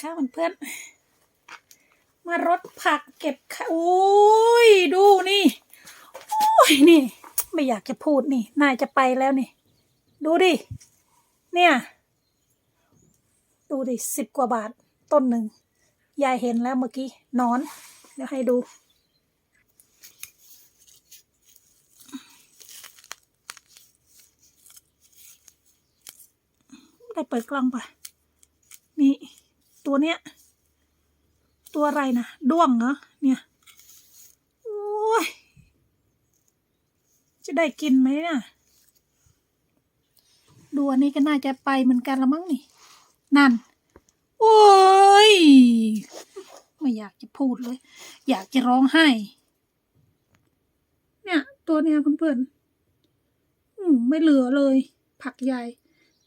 ค่ะเพื่อน มารถผักเก็บค่ะอุ้ยดูนี่โอ้ยนี่ ไม่อยากจะพูดนี่ นายจะไปแล้วนี่ ดูดิ เนี่ย ดูดิสิบกว่าบาทต้นหนึ่ง ยายเห็นแล้วเมื่อกี้นอน เดี๋ยวให้ดูได้เปิดกล้องปะ ตัวเนี้ย ตัวอะไรนะด้วงเหรอเนี่ยโอ้ยจะได้กินไหมเนี่ยดูอันนี้ก็น่าจะไปเหมือนกันละมั้งนี่ นั่น โอ้ย ไม่อยากจะพูดเลย อยากจะร้องไห้ เนี่ย ตัวเนี้ยเพื่อนๆอืมไม่เหลือเลย ผักใหญ่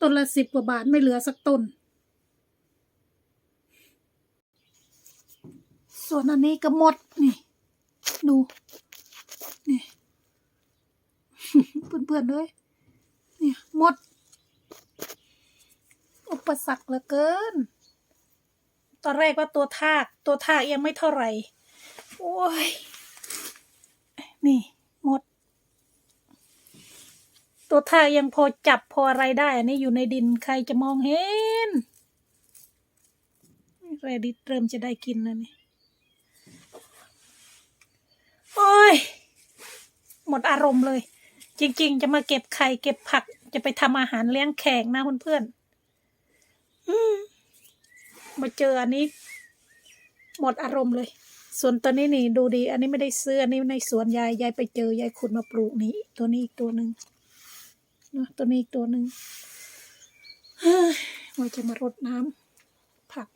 ต้นละสิบกว่าบาทไม่เหลือสักต้น ส่วนอันนี้ก็หมดนี่ ดู นี่ เพื่อนๆเลยเนี่ยหมด อุปสรรคเหลือเกิน ตอนแรกว่าตัวทาก ตัวทากยังไม่เท่าไหร่ โอ้ย นี่ หมด ตัวทากยังพอจับพออะไรได้ อันนี้อยู่ในดินใครจะมองเห็น แรดิตเริ่มจะได้กินแล้วนี่ โอ้ย หมดอารมณ์เลย จริง ๆ จะมาเก็บไข่เก็บผัก จะไปทำอาหารเลี้ยงแขกนะเพื่อนๆอืมมาเจออันนี้ หมดอารมณ์เลย ส่วนตัวนี้นี่ดูดี อันนี้ไม่ได้ซื้ออันนี้ในสวนยายยายไปเจอยายขุดมาปลูกนี้ตัวนี้อีกตัวหนึ่งเนอะตัวนี้อีกตัวหนึ่งเฮ้ยว่าจะมารดน้ำผัก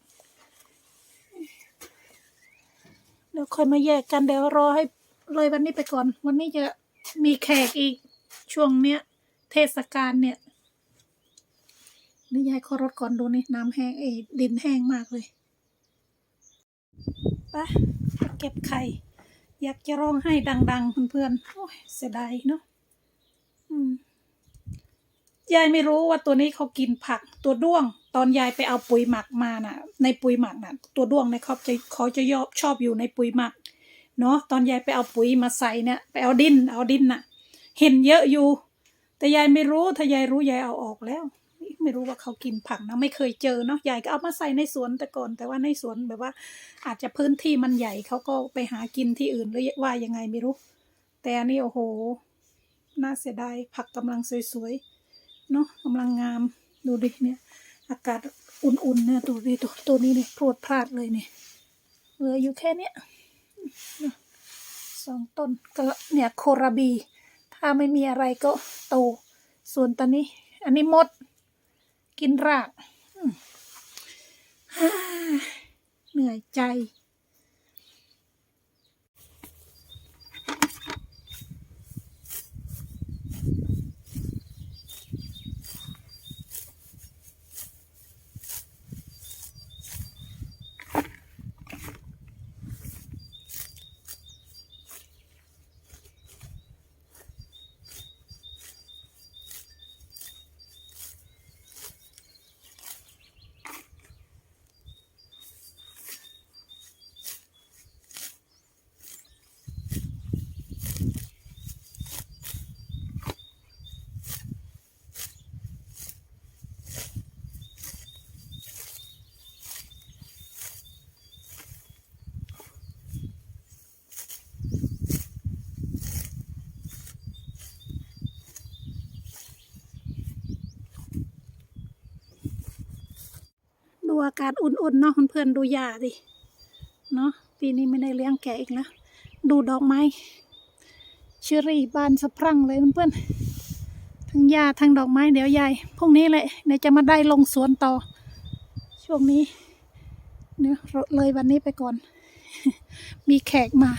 เดี๋ยวค่อยมาแยกกันเดี๋ยวรอให้ เลยวันนี้ไปก่อน วันนี้จะมีแขกอีกช่วงเนี้ย เทศกาลเนี่ย นี่ยายขอรถก่อนดูนี่น้ำแห้งเอยดินแห้งมากเลยปไปเก็บไข่ อยากจะร้องให้ดัง ๆ เพื่อนๆโอ้ยเสียดายเนาะยายไม่รู้ว่าตัวนี้เขากินผักตัวด้วง ตอนยายไปเอาปุ๋ยหมักมาน่ะ ในปุ๋ยหมักน่ะ ตัวด้วงเนี่ยเขาจะเขาจะยอบชอบอยู่ในปุ๋ยหมัก เนาะตอนยายไปเอาปุ๋ยมาใส่เนี่ยไปเอาดินเอาดินน่ะ เห็นเยอะอยู่ แต่ยายไม่รู้ถ้ายายรู้ยายเอาออกแล้ว ไม่รู้ว่าเขากินผักนะไม่เคยเจอเนาะยายก็เอามาใส่ในสวนแต่ก่อน แต่ว่าในสวนแบบว่า อาจจะพื้นที่มันใหญ่เขาก็ไปหากินที่อื่นหรือว่ายังไงไม่รู้ แต่อันนี้โอ้โหน่าเสียดายผักกำลังสวยๆเนาะกำลังงามดูดิเนี่ย อากาศอุ่นๆเนี่ยดูดิตัวตัวนี้เนี่ยพรวดพลาดเลยเนี่ยเหลืออยู่แค่เนี้ย สองต้นก็เนี่ยโคราบี ถ้าไม่มีอะไรก็โต ส่วนตอนนี้ อันนี้มด กินรากเหนื่อยใจ อากาศอุ่นๆเนาะเพื่อนๆดูหญ้าดิเนาะปีนี้ไม่ได้เลี้ยงแกะอีกแล้วดูดอกไม้เชอรี่บานสะพรั่งเลยเพื่อนๆทั้งหญ้าทั้งดอกไม้เดี๋ยวยายพรุ่งนี้แหละเดี๋ยวจะมาได้ลงสวนต่อ ช่วงนี้เนาะเลยวันนี้ไปก่อน มีแขกมา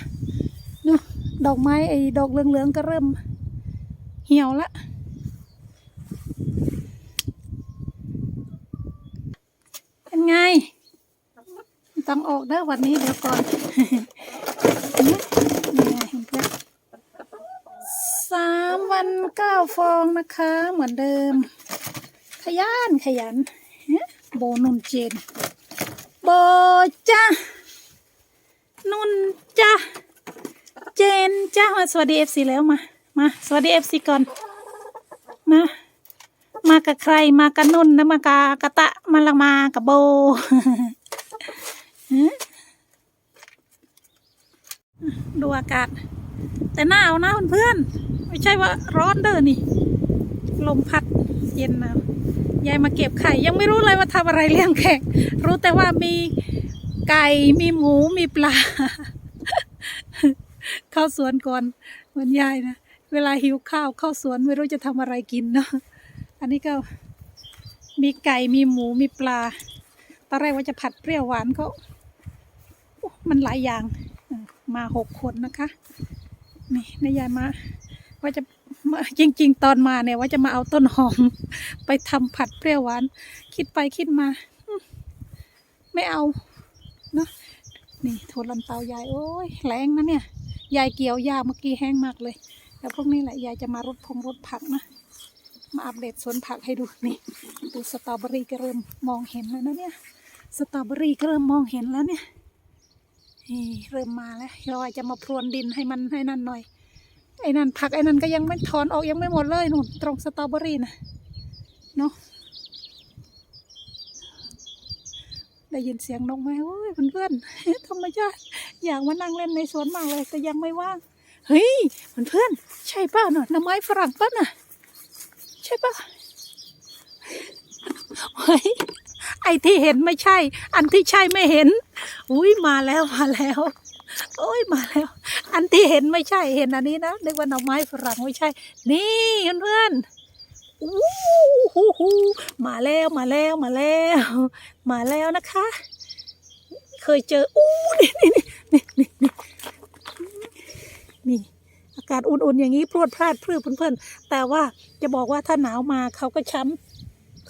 เนาะดอกไม้ไอ้ดอกเหลืองๆก็เริ่มเหี่ยวละ เป็นไง ต้องออกเด้อวันนี้เดี๋ยวก่อนนี่ไงเพื่อนสามวันเก้าฟองนะคะ เหมือนเดิม ขยันขยันโบนุนเจนโบจ้านุ่นจ้าเจนจ้าสวัสดีเอฟซีแล้วมา มาสวัสดีเอฟซีก่อนมามากับใครมากับนุ่นนะมากากะตะมาละมากับโบ ดูอากาศ แต่หนาวนะเพื่อนๆไม่ใช่ว่าร้อนเด้อนี่ ลมพัดเย็นนาวยายมาเก็บไข่ยังไม่รู้เลยว่าทำอะไรเลี้ยงแขกรู้แต่ว่ามีไก่มีหมูมีปลา เข้าสวนก่อนเหมือนยายนะเวลาหิวข้าวเข้าสวนไม่รู้จะทำอะไรกินเนาะอันนี้ก็มีไก่มีหมูมีปลาตอนแรกว่าจะผัดเปรี้ยวหวานเขา มันหลายอย่างมาหกคนนะคะนี่นายยายมา ว่าจะมาจริง ๆ ตอนมาเนี่ยว่าจะมาเอาต้นหอม ไปทำผัดเปรี้ยวหวาน คิดไปคิดมา ไม่เอาเนาะนี่โทนลันเตายายโอ้ยแรงนะเนี่ย ยายเกี่ยวยาเมื่อกี้แห้งมากเลย แล้วพวกนี้แหละยายจะมารดพงรดผักนะมาอัปเดตสวนผักให้ดูนี่ดูสตรอเบอรี่ก็เริ่มมองเห็นแล้วนะเนี่ยสตรอเบอรี่ก็เริ่มมองเห็นแล้วเนี่ย นี่เริ่มมาแล้วเราอาจจะมาพรวนดินให้มันให้นั่นหน่อย ไอ้นั่นผักไอ้นั่นก็ยังไม่ถอนออกยังไม่หมดเลยนู่นตรงสตรอเบอรี่นะเนาะได้ยินเสียงนกไหมโอ้ยเพื่อนๆธรรมชาติอยากมานั่งเล่นในสวนมากเลยแต่ยังไม่ว่างเฮ้ยเพื่อนๆใช่ป่ะเนาะหน้ำไม้ฝรั่งป่ะน่ะใช่ป่ะเฮ้ย ไอ้ที่เห็นไม่ใช่ อันที่ใช่ไม่เห็น อุ้ยมาแล้วมาแล้ว โอ้ยมาแล้ว อันที่เห็นไม่ใช่เห็นอันนี้นะนึกว่าหน่อไม้ฝรั่งไม่ใช่ นี่เพื่อนอู้หูหูมาแล้วมาแล้วมาแล้ว มาแล้วนะคะ เคยเจออู้นี่นี่นี่นี่นี่นี่อากาศอุ่นๆอย่างนี้พรวดพลาดพรื้เพื่อนๆแต่ว่าจะบอกว่าถ้าหนาวมาเขาก็ช้ำ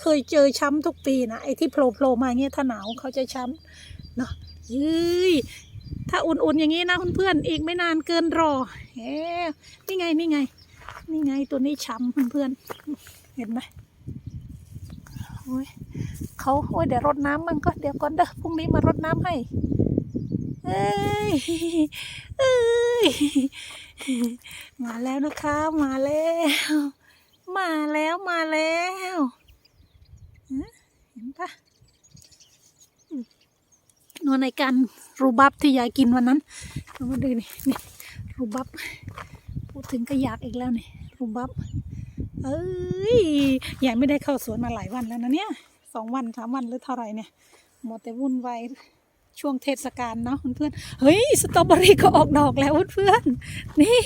เคยเจอช้ำทุกปีนะไอ้ที่โผล่โผล่มาอย่างเงี้ยถ้าหนาวเขาจะช้ำเนาะเฮ้ยถ้าอุ่นๆอย่างนี้นะเพื่อนๆอีกไม่นานเกินรอเฮ้นี่ไงนี่ไง นี่ไงตัวนี้ช้ำเพื่อนๆเห็นไหมโอ้ยเขาโอ้ยเดี๋ยวรดน้ำมันก็เดี๋ยวก่อนเด้อพรุ่งนี้มารดน้ำให้เอ้ยเอ้ยมาแล้วนะคะ มาแล้ว มาแล้วมาแล้ว ห็นปะนอนในการรูบับที่ยายกินวันนั้นเอามาดูนี่นี่รูบับพูดถึงก็อยากอีกแล้วนี่รูบับเอ้ยยายไม่ได้เข้าสวนมาหลายวันแล้วนะเนี่ยสองวันสามวันหรือเท่าไหร่เนี่ยหมดแต่วุ่นวายช่วงเทศกาลเนาะเพื่อนเฮ้ยสตรอเบอรี่ก็ออกดอกแล้วเพื่อนนี่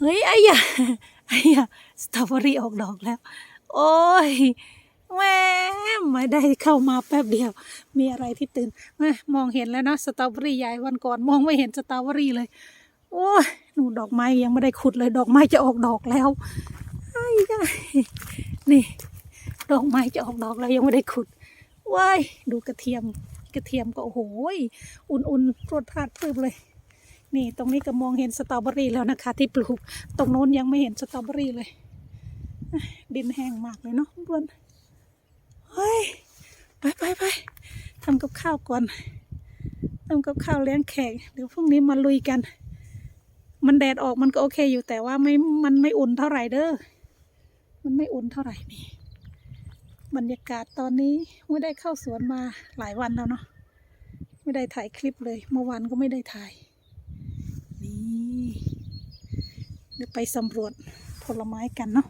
เฮ้ยไอ้ยาไอ้ยาสตรอเบอรี่ออกดอกแล้ว โอ้ย แหม่ไม่ได้เข้ามาแป๊บเดียว มีอะไรที่ตื่นมมองเห็นแล้วนะสตรอเบอรี่ใหญ่วันก่อนมองไม่เห็นสตรอเบอรี่เลย โอ้ยหนูดอกไม้ยังไม่ได้ขุดเลย ดอกไม้จะออกดอกแล้วไอ้ยนี่ ดอกไม้จะออกดอกแล้วยังไม่ได้ขุดว้ายดูกระเทียมกระเทียมก็โอ้โหยอุ่นๆรวดพลาดพรึบเลย นี่ตรงนี้ก็มองเห็นสตรอเบอรี่แล้วนะคะ ที่ปลูก ตรงโน้นยังไม่เห็นสตรอเบอรี่เลย ดินแห้งมากเลยเนาะเพื่อน เฮ้ย ไปไปไปทำกับข้าวก่อนทำกับข้าวเลี้ยงแขกเดี๋ยวพรุ่งนี้มาลุยกัน มันแดดออกมันก็โอเคอยู่แต่ว่าไม่มันไม่อุ่นเท่าไหร่เด้อมันไม่อุ่นเท่าไหร่นี่บรรยากาศตอนนี้ไม่ได้เข้าสวนมาหลายวันแล้วเนาะไม่ได้ถ่ายคลิปเลยเมื่อวานก็ไม่ได้ถ่ายนี่เดี๋ยวไปสำรวจผลไม้กันเนาะ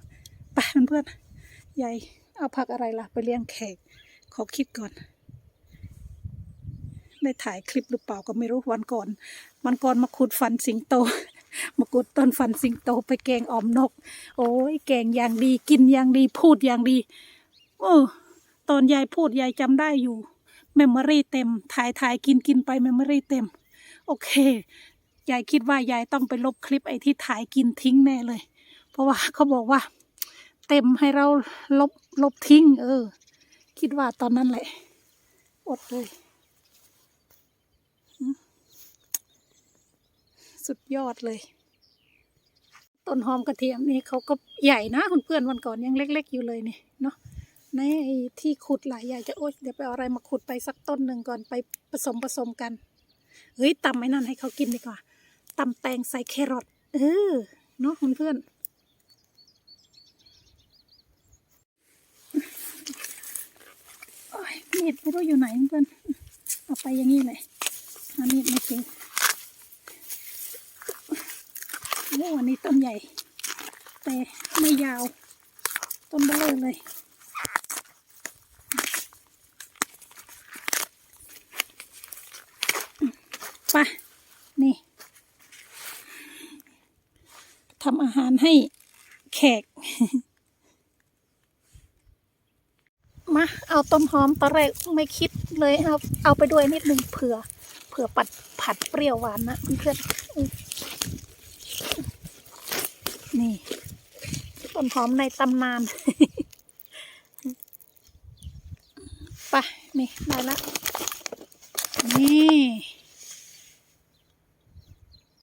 ไปเพื่อนๆยาย เอาผักอะไรล่ะ ไปเลี้ยงแขก ขอคิดก่อน ได้ถ่ายคลิปหรือเปล่าก็ไม่รู้วันก่อน วันก่อนมาขุดฟันสิงโต มาขุดต้นฟันสิงโตไปแกงอ่อมนก โอ้ยแกงอย่างดีกินอย่างดีพูดอย่างดีโอ้ตอนยายพูดยายจำได้อยู่เมมโมรี่เต็ม ถ่ายถ่ายกินกินไปเมมโมรี่เต็ม โอเค ยายคิดว่ายายต้องไปลบคลิปไอ้ที่ถ่ายกินทิ้งแน่เลย เพราะว่าเขาบอกว่า เต็มให้เราลบ ลบทิ้ง เออ คิดว่าตอนนั้นแหละ อดเลย สุดยอดเลย ต้นหอมกระเทียมนี่เขาก็ใหญ่นะคุณเพื่อนๆวันก่อนยังเล็ก ๆ อยู่เลยนี่เนาะในที่ขุดหลายใหญ่จะโอ๊ยเดี๋ยวไปเอาอะไรมาขุดไปสักต้นหนึ่งก่อนไปผสมผสมกัน เฮ้ยตำไอ้นั่นให้เขากินดีกว่าตำแตงใส่แครอทเออเนาะเพื่อนๆโอ้ ยมีดไม่รู้อยู่ไหนเพื่อนเอาไปอย่างนี้เลยหามีดไม่เจอโอ้อันนี้ต้นใหญ่ แต่ไม่ยาว ต้นเบลอเลยไปะนี่ทำอาหารให้แขก มาเอาต้นหอมตอนแรกไม่คิดเลยเอาเอาไปด้วยนิดหนึ่งเผื่อ เผื่อปัดผัดเปรี้ยวหวานนะเพื่อนนี่ ต้นหอมในตำนานไปนี่ได้ละนี่